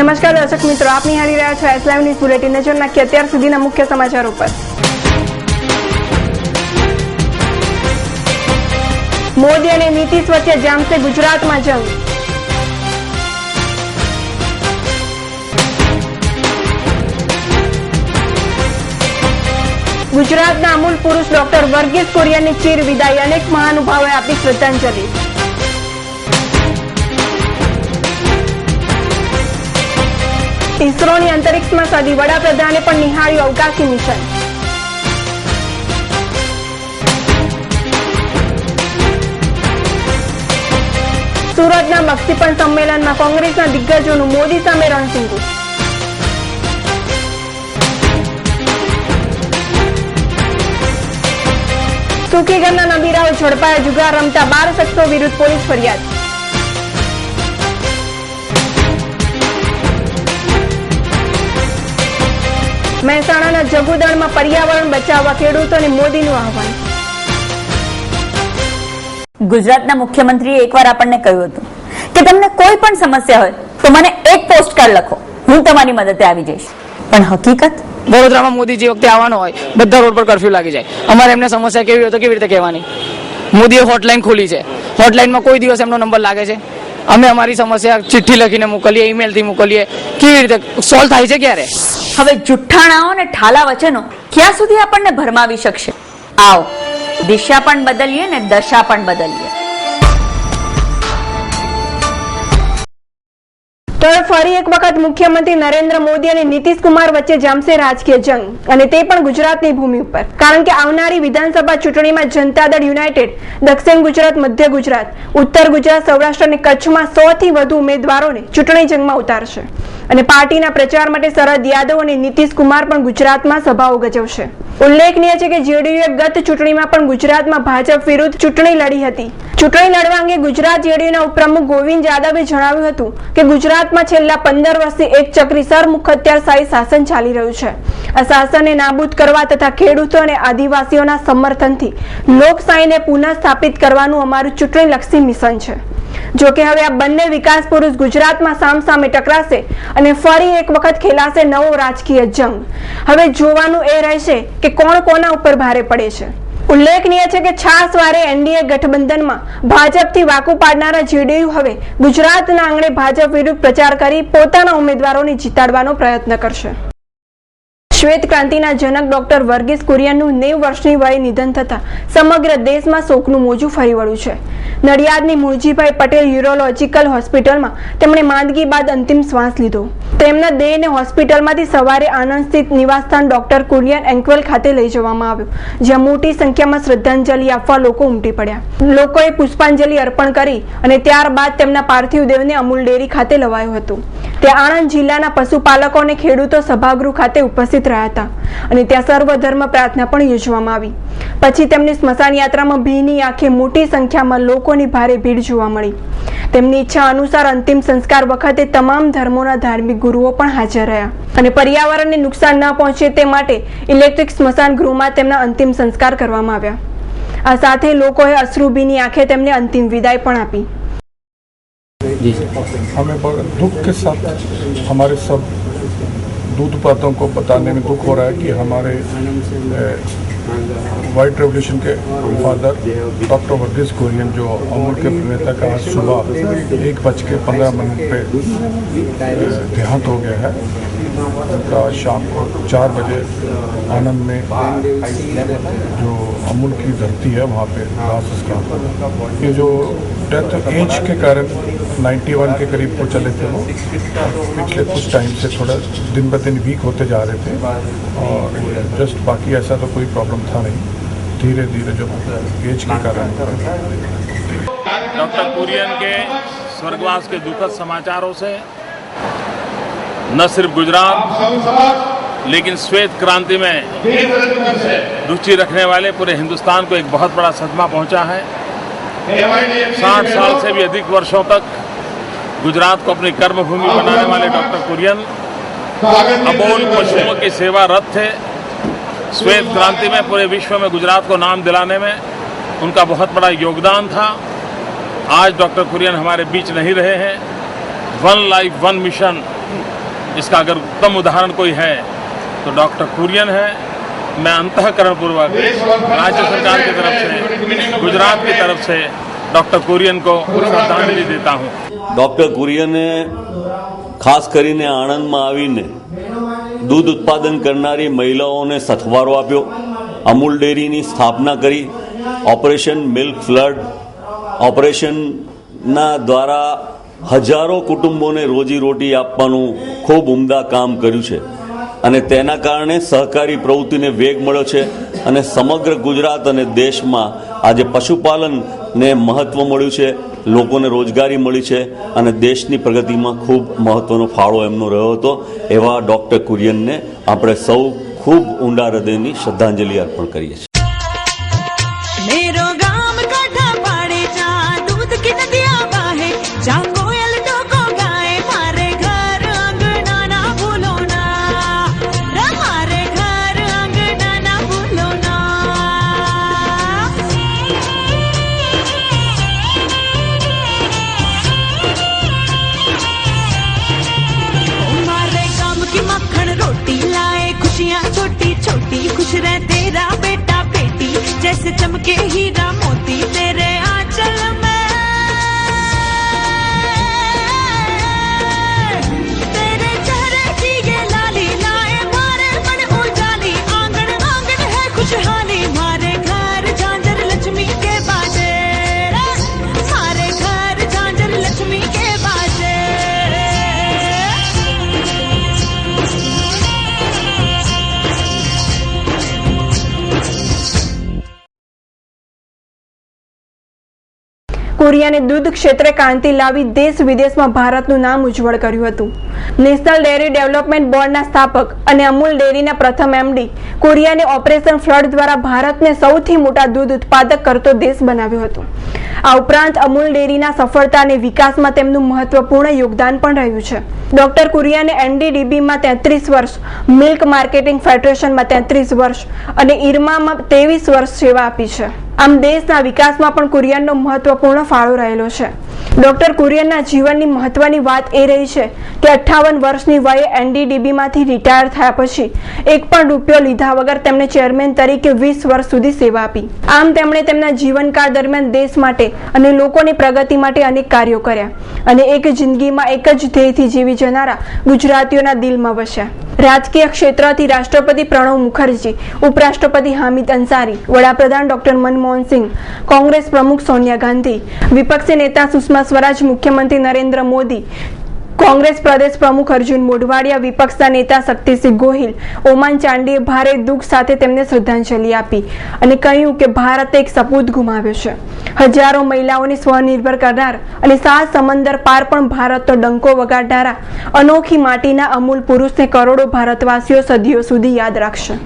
નમસ્કાર દર્શક મિત્રો, આપ નિહાળી રહ્યા છો એસ લાઈવ ન્યૂઝ બુલેટિન નજર નાખી અત્યાર સુધીના મુખ્ય સમાચારો પર મોદી અને નીતિશ વચ્ચે જામશે ગુજરાતમાં જંગ. ગુજરાતના અમૂલ પુરુષ ડોક્ટર વર્ગીસ કુરિયનની ચીર વિદાય. અનેક મહાનુભાવોએ આપી શ્રદ્ધાંજલિ. ઇસરોની અંતરિક્ષમાં સાદી વડાપ્રધાને પણ નિહાળ્યું અવકાશી મિશન સુરતના બક્ષીપણ સંમેલનમાં કોંગ્રેસના દિગ્ગજોનું મોદી સામે રણસિંગુ સુખીગરના નબીરાઓ ઝડપાયા જુગાર રમતા બાર શખ્સો વિરુદ્ધ પોલીસ ફરિયાદ. મહેસાણાના જગુદળમાં પર્યાવરણ બચાવવા ખેડૂતોને મોદીનું આહવાન. ગુજરાતના મુખ્યમંત્રીએ એકવાર આપણને કહ્યું હતું કે તમને કોઈ પણ સમસ્યા હોય તો મને એક પોસ્ટકાર્ડ લખો. હું તમારી મદદે આવી જઈશ. પણ હકીકત? વડોદરામાં મોદી જે વખતે આવવાનો હોય બધા રોડ પર કરફ્યુ લાગી જાય. અમારે એમને સમસ્યા કેવી હોય તો કેવી રીતે કહેવાની? મોદીએ હોટલાઇન ખોલી છે. હોટલાઇનમાં કોઈ દિવસ એમનો નંબર લાગે છે? અમે અમારી સમસ્યા ચિઠ્ઠી લખીને મોકલીએ ઈમેલથી મોકલીએ. કેવી રીતે સોલ્વ થાય છે ક્યારે? હવે જુઠ્ઠાણાઓ અને ઠાલા વચનો ક્યાં સુધી આપણને ભરમાવી શકશે? આવો, દિશા પણ બદલીએ ને દશા પણ બદલીએ. તો ફરી એક વખત મુખ્યમંત્રી નરેન્દ્ર મોદી અને નીતિશ કુમાર વચ્ચે જામશે રાજકીય જંગ અને તે પણ ગુજરાતની ભૂમિ ઉપર. કારણ કે આવનારી વિધાનસભા ચૂંટણીમાં જનતા દળ યુનાઇટેડ, દક્ષિણ ગુજરાત, મધ્ય ગુજરાત, ઉત્તર ગુજરાત, સૌરાષ્ટ્ર અને કચ્છમાં સો વધુ ઉમેદવારોને ચૂંટણી જંગમાં ઉતારશે. અને પાર્ટીના પ્રચાર માટે શરદ યાદવ અને નીતિશ કુમાર પણ ગુજરાતમાં સભાઓ ગજવશે. ઉલ્લેખનીય છે કે જેડીયુએ ગત ચૂંટણીમાં પણ ગુજરાતમાં ભાજપ વિરુદ્ધ ચૂંટણી લડી હતી. ચૂંટણી લડવા અંગે ગુજરાત જેડીયુના ઉપપ્રમુખ ગોવિંદ યાદવે જણાવ્યું હતું કે ગુજરાતમાં છેલ્લા પંદર વર્ષથી એક ચક્રી સરમુખ અત્યારશાહી શાસન ચાલી રહ્યું છે. આ શાસનને નાબૂદ કરવા તથા ખેડૂતો અને આદિવાસીઓના સમર્થનથી લોકશાહીને પુનઃ સ્થાપિત કરવાનું અમારું ચૂંટણીલક્ષી મિશન છે. જો કે હવે આ બંને વિકાસ પુરુષ ગુજરાતમાં સામસામે ટકરાશે અને ફરી એક વખત ખેલાશે નવો રાજકીય જંગ. હવે જોવાનું એ રહેશે કે કોણ કોના ઉપર ભારે પડે છે. ઉલ્લેખનીય છે કે છાસવારે એનડીએ ગઠબંધનમાં ભાજપથી વાકુ પાડનારા જેડીયુ હવે ગુજરાતના આંગણે ભાજપ વિરુદ્ધ પ્રચાર કરી પોતાના ઉમેદવારોને જીતાડવાનો પ્રયત્ન કરશે. શ્વેત ક્રાંતિના જનક ડોક્ટર વર્ગીસ કુરિયનનું નેવ વર્ષની વયે નિધન થતા સમગ્ર દેશમાં શોકનું મોજું ફરી વળ્યું છે. નડિયાદની મુળજીભાઈ પટેલ યુરોલોજીકલ હોસ્પિટલમાં તેમણે માંદગી બાદ અંતિમ શ્વાસ લીધો. તેમના દેહને હોસ્પિટલમાંથી સવારે આનંદ સ્થિત નિવાસસ્થાન ડોક્ટર કુરિયન એન્કવેલ ખાતે લઈ જવામાં આવ્યો, જ્યાં મોટી સંખ્યામાં શ્રદ્ધાંજલિ આપવા લોકો ઉમટી પડ્યા. લોકોએ પુષ્પાંજલિ અર્પણ કરી અને ત્યારબાદ તેમના પાર્થિવ દેહને અમૂલ ડેરી ખાતે લવાયું હતું. ત્યાં આણંદ જિલ્લાના પશુપાલકો અને ખેડૂતો સભાગૃહ ખાતે ઉપસ્થિત રહ્યા હતા અને ત્યાં સર્વધર્મ પ્રાર્થના પણ યોજવામાં આવી પછી તેમની સ્મશાન યાત્રામાં ભીની આંખે મોટી સંખ્યામાં લોકોની ભારે ભીડ જોવા મળી તેમની ઈચ્છા અનુસાર અંતિમ સંસ્કાર વખતે તમામ ધર્મોના ધાર્મિક ગુરુઓ પણ હાજર રહ્યા અને પર્યાવરણને નુકસાન ન પહોંચે તે માટે ઇલેક્ટ્રિક સ્મશાન ગૃહમાં તેમના અંતિમ સંસ્કાર કરવામાં આવ્યા આ સાથે લોકોએ અશ્રુભીની આંખે તેમને અંતિમ વિદાય પણ આપી हमें बड़ा दुख के साथ हमारे सब दूध पातों को बताने में दुख हो रहा है कि हमारे वाइट रेवोल्यूशन के फादर डॉक्टर वर्गीस कुरियन जो अमूल के प्रणेता का आज सुबह एक बज के पंद्रह मिनट पे देहांत हो गया है, उनका शाम को चार बजे आनंद में जो अमूल की धरती है वहाँ पे दाह संस्कार ये जो डेथ एज के कारण 91 के करीब को चले थे वो। पिछले कुछ टाइम से थोड़ा दिन ब दिन वीक होते जा रहे थे और जस्ट बाकी ऐसा तो कोई प्रॉब्लम था नहीं। धीरे धीरे जो एज के कारण। डॉक्टर कुरियन के स्वर्गवास के दुखद समाचारों से न सिर्फ़ गुजरात, लेकिन श्वेत क्रांति में रुचि रखने वाले पूरे हिंदुस्तान को एक बहुत बड़ा सदमा पहुँचा है। साठ साल से भी अधिक वर्षों तक गुजरात को अपनी कर्मभूमि बनाने वाले डॉक्टर कुरियन। अमोल पशुओं की सेवा रत थे। श्वेत क्रांति में पूरे विश्व में गुजरात को नाम दिलाने में उनका बहुत बड़ा योगदान था। आज डॉक्टर कुरियन हमारे बीच नहीं रहे हैं। वन लाइफ, वन मिशन, इसका अगर उत्तम उदाहरण कोई है तो डॉक्टर कुरियन है। मैं अंतकरण पूर्वक राज्य सरकार की तरफ़ से, गुजरात की तरफ़ से डॉक्टर कुरियन को श्रद्धांजलि देता हूँ। ડૉક્ટર કુરિયને ખાસ કરીને આણંદમાં આવીને દૂધ ઉત્પાદન કરનારી મહિલાઓને સથવારો આપ્યો, અમૂલ ડેરીની સ્થાપના કરી, ઓપરેશન મિલ્ક ફ્લડ, ઓપરેશનના દ્વારા હજારો કુટુંબોને રોજીરોટી આપવાનું ખૂબ ઉમદા કામ કર્યું છે. અને તેના કારણે સહકારી પ્રવૃત્તિને વેગ મળ્યો છે અને સમગ્ર ગુજરાત અને દેશમાં આજે પશુપાલનને મહત્ત્વ મળ્યું છે, લોકોને રોજગારી મળી છે અને દેશની પ્રગતિમાં ખૂબ મહત્ત્વનો ફાળો એમનો રહ્યો હતો. એવા ડૉક્ટર કુરિયનને આપણે સૌ ખૂબ ઊંડા હૃદયની શ્રદ્ધાંજલિ અર્પણ કરીએ છીએ. ચમકે હીરા કુરિયાને દૂધ ક્ષેત્રે ક્રાંતિ લાવી દેશ વિદેશમાં ભારતનું નામ ઉજ્જવળ કર્યું હતું. નેશનલ ડેરી ડેવલપમેન્ટ બોર્ડના સ્થાપક અને અમૂલ ડેરીના પ્રથમ એમડી કોરિયાને ઓપરેશન ફ્લડ દ્વારા ભારતને સૌથી મોટા દૂધ ઉત્પાદક કરતો દેશ બનાવ્યો હતો. આ ઉપરાંત અમૂલ ડેરીના સફળતા અને વિકાસમાં તેમનું મહત્વપૂર્ણ યોગદાન પણ રહ્યું છે. ડોક્ટર કુરિયાને એનડીડીબીમાં તેત્રીસ વર્ષ, મિલ્ક માર્કેટિંગ ફેડરેશનમાં તેત્રીસ વર્ષ અને ઇરમામાં ત્રેવીસ વર્ષ સેવા આપી છે. આમ દેશના વિકાસમાં પણ કુરિયનનો મહત્વપૂર્ણ ફાળો રહેલો છે. ડોક્ટર કુરિયનના જીવનની મહત્વની વાત એ રહી છે કે અઠ્ઠાવન વર્ષની વયે એનડીડીબીમાંથી રિટાયર થયા પછી એક પણ રૂપિયો લીધા વગર તેમણે ચેરમેન તરીકે વીસ વર્ષ સુધી સેવા આપી. આમ તેમણે તેમના જીવનકાળ દરમિયાન દેશ માટે અને લોકોની પ્રગતિ માટે અનેક કાર્યો કર્યા અને એક જિંદગીમાં એક જ ધ્યેયથી જીવી જનારા ગુજરાતીઓના દિલમાં વસ્યા. રાજકીય ક્ષેત્રથી રાષ્ટ્રપતિ પ્રણવ મુખર્જી, ઉપરાષ્ટ્રપતિ હામિદ અંસારી, વડાપ્રધાન ડોક્ટર મનમોહન સિંહ કોંગ્રેસ પ્રમુખ સોનિયા ગાંધી, વિપક્ષી નેતા સુષ્મા સ્વરાજ, મુખ્યમંત્રી નરેન્દ્ર મોદી, કોંગ્રેસ પ્રદેશ પ્રમુખ અર્જુન મોઢવાડિયા, વિપક્ષના નેતા શક્તિસિંહ ગોહિલ, ઓમાન ચાંડીએ ભારે દુઃખ સાથે તેમને શ્રદ્ધાંજલિ આપી અને કહ્યું કે ભારતે એક સપૂત ગુમાવ્યો છે. હજારો મહિલાઓને સ્વનિર્ભર કરનાર અને સાત સમંદર પાર પણ ભારતનો ડંકો વગાડનારા અનોખી માટીના અમૂલ પુરુષને કરોડો ભારતવાસીઓ સદીઓ સુધી યાદ રાખશે.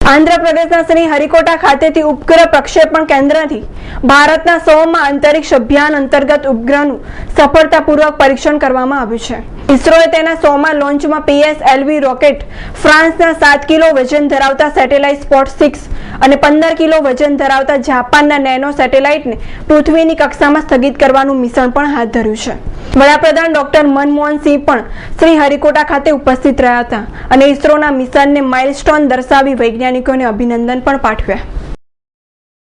આંધ્રપ્રદેશના શ્રી હરિકોટા ખાતેથી ઉપગ્રહ પ્રક્ષેપણ કેન્દ્રથી ભારતના સોમાં અંતરિક્ષ અભિયાન અંતર્ગત ઉપગ્રહનું સફળતાપૂર્વક પરીક્ષણ કરવામાં આવ્યું છે. ઇસરોએ તેના સોમાં લોન્ચમાં પીએસએલવી રોકેટ, ફ્રાન્સના સાત કિલો વજન ધરાવતા સેટેલાઇટ સ્પોટ સિક્સ અને પંદર કિલો વજન ધરાવતા જાપાનના નેનો સેટેલાઇટને પૃથ્વીની કક્ષામાં સ્થગિત કરવાનું મિશન પણ હાથ ધર્યું છે. વડાપ્રધાન ડોક્ટર મનમોહન સિંહ પણ શ્રી હરિકોટા ખાતે ઉપસ્થિત રહ્યા હતા અને ઇસરોના મિશનને માઇલસ્ટોન દર્શાવી વૈજ્ઞાનિકોને અભિનંદન પણ પાઠવ્યા.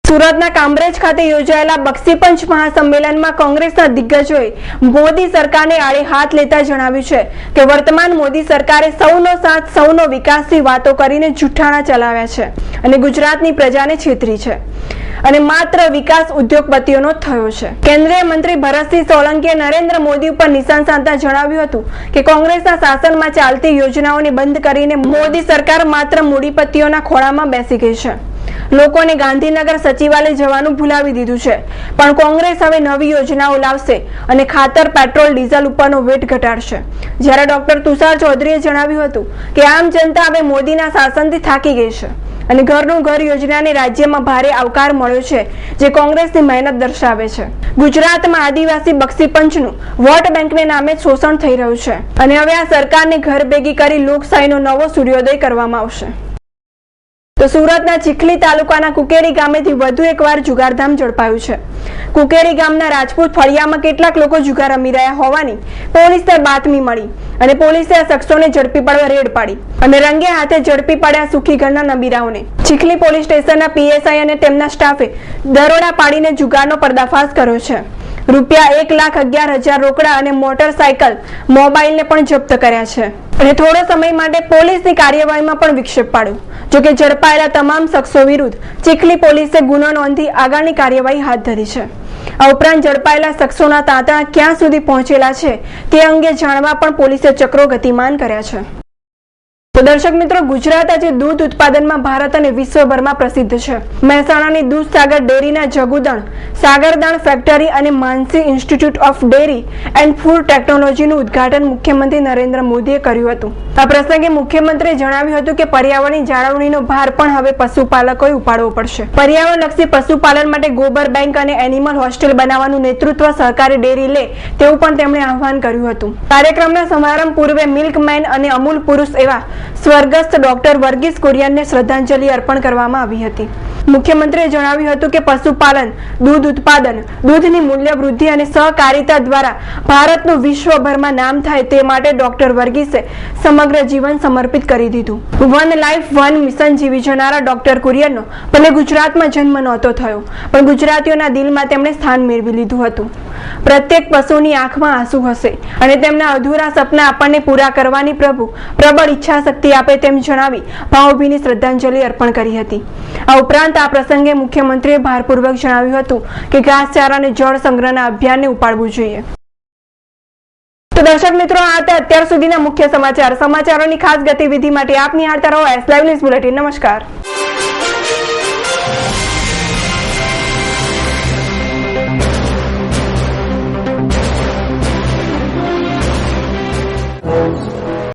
સુરતના કામરેજ ખાતે યોજાયેલા બક્ષીપંચ મહાસંમેલનમાં કોંગ્રેસના દિગ્ગજોએ મોદી સરકારને આડે હાથ લેતા જણાવ્યું છે કે વર્તમાન મોદી સરકારે સૌનો સાથ, સૌનો વિકાસની વાતો કરીને જુઠ્ઠાણા ચલાવ્યા છે અને ગુજરાતની પ્રજાને છેતરી છે. અને માત્ર વિકાસ ઉદ્યોગપતિઓનો થયો છે. કેન્દ્રીય મંત્રી ભરતસિંહ સોલંકીએ નરેન્દ્ર મોદી ઉપર નિશાન સાધતા જણાવ્યું હતું કે કોંગ્રેસના શાસનમાં ચાલતી યોજનાઓને બંધ કરીને મોદી સરકાર માત્ર મૂડીપતિઓના ખોળામાં બેસી ગઈ છે. લોકોને ગાંધીનગર સચિવાલય જવાનું ભૂલાવી દીધું છે. પણ કોંગ્રેસ હવે નવી યોજનાઓ લાવશે અને ખાતર, પેટ્રોલ, ડીઝલ ઉપરનો વેટ ઘટાડશે. જ્યારે ડોક્ટર તુષાર ચૌધરીએ જણાવ્યું હતું કે આમ જનતા હવે મોદીના શાસનથી થાકી ગઈ છે અને ઘરનું ઘર યોજનાને રાજ્યમાં ભારે આવકાર મળ્યો છે, જે કોંગ્રેસની મહેનત દર્શાવે છે. ગુજરાતમાં આદિવાસી બક્ષી પંચનું વોટ બેંકને નામે શોષણ થઈ રહ્યું છે. અને હવે આ સરકારને ઘર ભેગી કરી લોકશાહીનો નવો સૂર્યોદય કરવામાં આવશે. તો સુરતના ચીખલી તાલુકાના કુકેરી ગામેથી વધુ એકવાર જુગારધામ ઝડપાયું છે. કુકેરી ગામના રાજપૂત ફળિયામાં કેટલાક લોકો જુગાર રમી રહ્યા હોવાની પોલીસને બાતમી મળી અને પોલીસે આ શખ્સોને ઝડપી પાડવા રેડ પાડી અને રંગે હાથે ઝડપી પાડ્યા સુખી ઘરના નબીરાઓને. ચીખલી પોલીસ સ્ટેશનના પીએસઆઈ અને તેમના સ્ટાફે દરોડા પાડીને જુગારનો પર્દાફાશ કર્યો છે. રૂપિયા એક લાખ અગિયાર હજાર રોકડા અને મોટરસાયકલ મોબાઈલને પણ જપ્ત કર્યા છે. અને થોડો સમય માટે પોલીસની કાર્યવાહીમાં પણ વિક્ષેપ પાડ્યો. જોકે ઝડપાયેલા તમામ શખ્સો વિરુદ્ધ ચીખલી પોલીસે ગુનો નોંધી આગળની કાર્યવાહી હાથ ધરી છે. આ ઉપરાંત ઝડપાયેલા શખ્સોના તાંતણા ક્યાં સુધી પહોંચેલા છે તે અંગે જાણવા પણ પોલીસે ચક્રો ગતિમાન કર્યા છે. તો દર્શક મિત્રો, ગુજરાત આજે દૂધ ઉત્પાદનમાં ભારત અને વિશ્વભરમાં પ્રસિદ્ધ છે. મહેસાણાની દૂધસાગર ડેરીના જગુદણ સાગરદાણ ફેક્ટરી અને Mansi institute of dairy and food ટેકનોલોજીનું ઉદ્ઘાટન મુખ્યમંત્રી નરેન્દ્ર મોદીએ કર્યું હતું. આ પ્રસંગે મુખ્યમંત્રીએ જણાવ્યું હતું કે પર્યાવરણની જાળવણીનો ભાર પણ હવે પશુપાલકોએ ઉપાડવો પડશે. પર્યાવરણલક્ષી પશુપાલન માટે ગોબર બેંક અને એનિમલ હોસ્ટેલ બનાવવાનું નેતૃત્વ સહકારી ડેરી લે તેવું પણ તેમણે આહવાન કર્યું હતું. કાર્યક્રમના સમારંભ પૂર્વે મિલ્કમેન અને અમૂલ પુરુષ એવા સ્વર્ગસ્થ ડોક્ટર વર્ગીસ કુરિયનને શ્રદ્ધાંજલિ અર્પણ કરવામાં આવી હતી. મુખ્યમંત્રીએ જણાવ્યું હતું કે પશુપાલન, દૂધ ઉત્પાદન, દૂધની મૂલ્ય વૃદ્ધિ અને સહકારિતા દ્વારા ભારતનું વિશ્વભરમાં નામ થાય તે માટે ડોક્ટર વર્ગીસે સમગ્ર જીવન સમર્પિત કરી દીધું. વન લાઈફ, વન મિશન જીવી જનારા ડોક્ટર કુરિયનનો ભલે ગુજરાતમાં જન્મ નહોતો થયો, પણ ગુજરાતીઓના દિલમાં તેમણે સ્થાન મેળવી લીધું હતું. પ્રત્યેક પશુની આંખમાં આંસુ હશે અને તેમના અધૂરા સપના આપણને પૂરા કરવાની પ્રભુ, પ્રબળ ઈચ્છા શક્તિ આપે તેમ જણાવી ભાવભીની શ્રદ્ધાંજલિ અર્પણ કરી હતી. આ ઉપરાંત આ પ્રસંગે મુખ્યમંત્રીએ ભારપૂર્વક જણાવ્યું હતું કે ઘાસચારા અને જળ સંગ્રહના અભિયાનને ઉપાડવું જોઈએ. તો દર્શક મિત્રો, આ હતા અત્યાર સુધીના મુખ્ય સમાચાર. સમાચારોની ખાસ ગતિવિધિ માટે આપની નિહાળતા રહો એસ લાઈવ ન્યૂઝ બુલેટિન નમસ્કાર.